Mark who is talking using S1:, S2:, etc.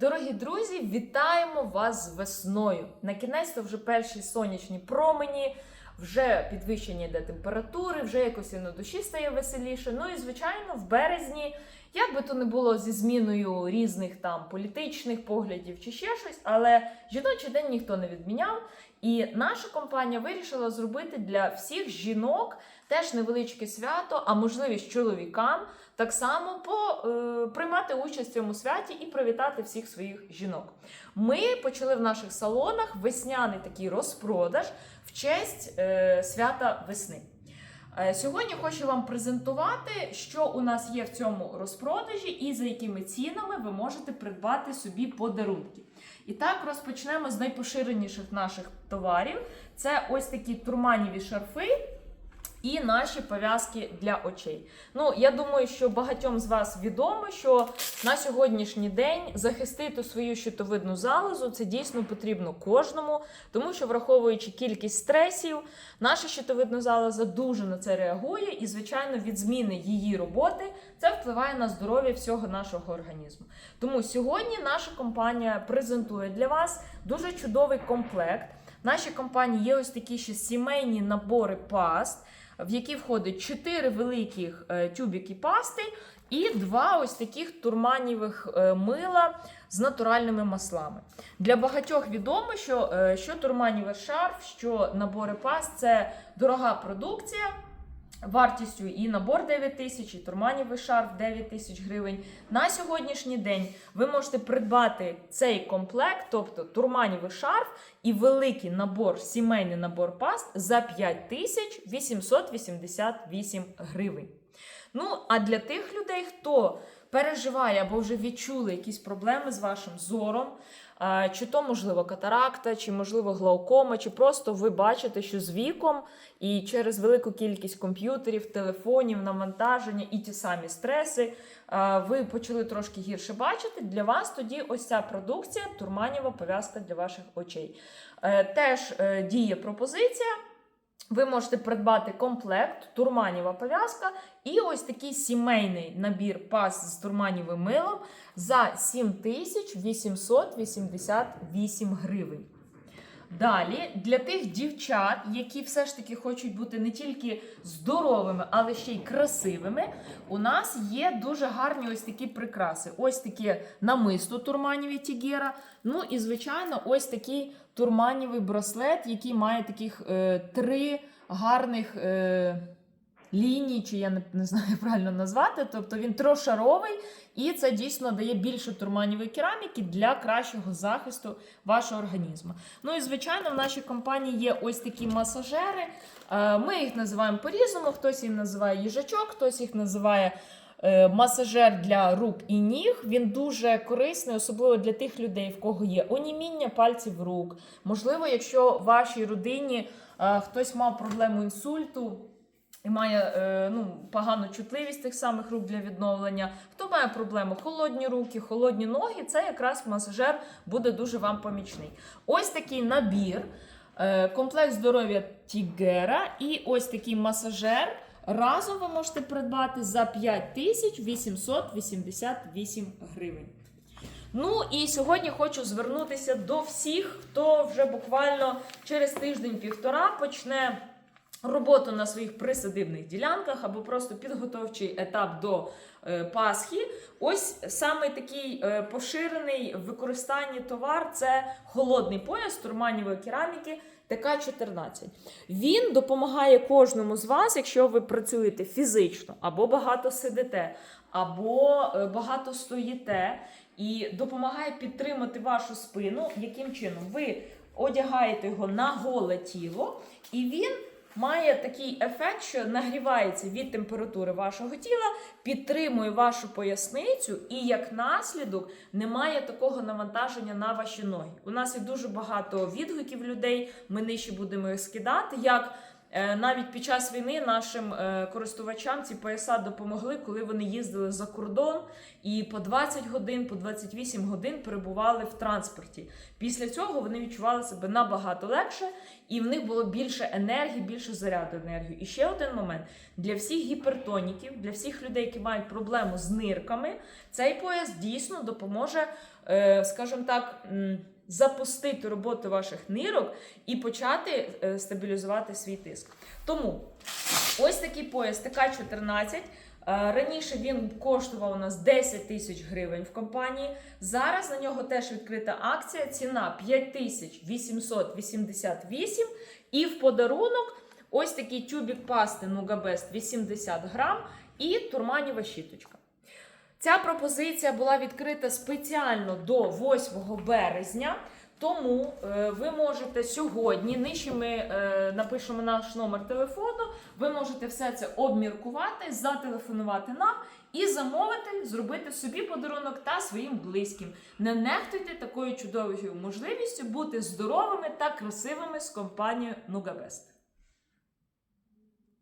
S1: Дорогі друзі, вітаємо вас з весною. На кінець то вже перші сонячні промені, вже підвищення йде температури, вже якось і на душі стає веселіше. Ну і звичайно, в березні, як би то не було зі зміною різних там політичних поглядів чи ще щось, але жіночий день ніхто не відміняв. І наша компанія вирішила зробити для всіх жінок теж невеличке свято, а можливість чоловікам так само по, е, приймати участь в цьому святі і привітати всіх своїх жінок. Ми почали в наших салонах весняний такий розпродаж в честь е, свята весни. Е, Сьогодні хочу вам презентувати, що у нас є в цьому розпродажі і за якими цінами ви можете придбати собі подарунки. І так розпочнемо з найпоширеніших наших товарів. Це ось такі турманіві шарфи. І наші пов'язки для очей. Ну, я думаю, що багатьом з вас відомо, що на сьогоднішній день захистити свою щитовидну залозу це дійсно потрібно кожному, тому що, враховуючи кількість стресів, наша щитовидна залоза дуже на це реагує, і, звичайно, від зміни її роботи це впливає на здоров'я всього нашого організму. Тому сьогодні наша компанія презентує для вас дуже чудовий комплект. В нашій компанії є ось такі ще сімейні набори паст в які входить 4 великих е, тюбики пасти і два ось таких турманівих е, мила з натуральними маслами. Для багатьох відомо, що, е, що турманівий шарф, що набори паст це дорога продукція. Вартістю і набор 9 тисяч, і турманівий шарф 9 тисяч гривень. На сьогоднішній день ви можете придбати цей комплект, тобто турманівий шарф і великий набор, сімейний набор паст за 5 тисяч 888 гривень. Ну, а для тих людей, хто переживає або вже відчули якісь проблеми з вашим зором, чи то, можливо, катаракта, чи, можливо, глаукома, чи просто ви бачите, що з віком і через велику кількість комп'ютерів, телефонів, навантаження і ті самі стреси, ви почали трошки гірше бачити. Для вас тоді ось ця продукція турманіва пов'язка для ваших очей. Е, Теж е, діє пропозиція. Ви можете придбати комплект турманіва пов'язка і ось такий сімейний набір пас з турманівим милом за 7888 гривень. Далі, для тих дівчат, які все ж таки хочуть бути не тільки здоровими, але ще й красивими, у нас є дуже гарні ось такі прикраси. Ось таке намисто турманіві Тігера. Ну і, звичайно, ось такий турманівий браслет, який має таких е, три гарних. Е, Ліній, чи я не, не знаю правильно назвати, тобто він трошаровий, і це дійсно дає більше турманівої кераміки для кращого захисту вашого організму. Ну і звичайно, в нашій компанії є ось такі масажери. Е, Ми їх називаємо по-різному. Хтось їх називає їжачок, хтось їх називає е, масажер для рук і ніг. Він дуже корисний, особливо для тих людей, в кого є оніміння пальців рук. Можливо, якщо в вашій родині е, хтось мав проблему інсульту. І має е, ну, погану чутливість тих самих рук для відновлення. Хто має проблему? Холодні руки, холодні ноги, це якраз масажер буде дуже вам помічний. Ось такий набір, е, комплект здоров'я Тігера і ось такий масажер. Разом ви можете придбати за 5888 гривень. Ну і сьогодні хочу звернутися до всіх, хто вже буквально через тиждень-півтора почне роботу на своїх присадибних ділянках або просто підготовчий етап до е, Пасхи. Ось саме такий е, поширений в використанні товар це холодний пояс турманівої кераміки. ТК-14. Він допомагає кожному з вас, якщо ви працюєте фізично, або багато сидите, або е, багато стоїте, і допомагає підтримати вашу спину. Яким чином? Ви одягаєте його на голе тіло, і він має такий ефект, що нагрівається від температури вашого тіла, підтримує вашу поясницю, і як наслідок немає такого навантаження на ваші ноги. У нас є дуже багато відгуків людей. Ми нижче будемо їх скидати. як Навіть під час війни нашим е, користувачам ці пояса допомогли, коли вони їздили за кордон і по 20 годин, по 28 годин перебували в транспорті. Після цього вони відчували себе набагато легше, і в них було більше енергії, більше заряду енергії. І ще один момент для всіх гіпертоніків, для всіх людей, які мають проблему з нирками, цей пояс дійсно допоможе, е, скажімо так. Запустити роботу ваших нирок і почати е, стабілізувати свій тиск. Тому ось такий пояс ТК-14. Е, Раніше він коштував у нас 10 тисяч гривень в компанії. Зараз на нього теж відкрита акція. Ціна 5888. І в подарунок ось такий тюбік пасти Нугабест 80 грам і турманіва щіточка. Ця пропозиція була відкрита спеціально до 8 березня. Тому е, ви можете сьогодні, нижче ми е, напишемо наш номер телефону, ви можете все це обміркувати, зателефонувати нам і замовити, зробити собі подарунок та своїм близьким. Не нехтуйте такою чудовою можливістю бути здоровими та красивими з компанією Нугабест.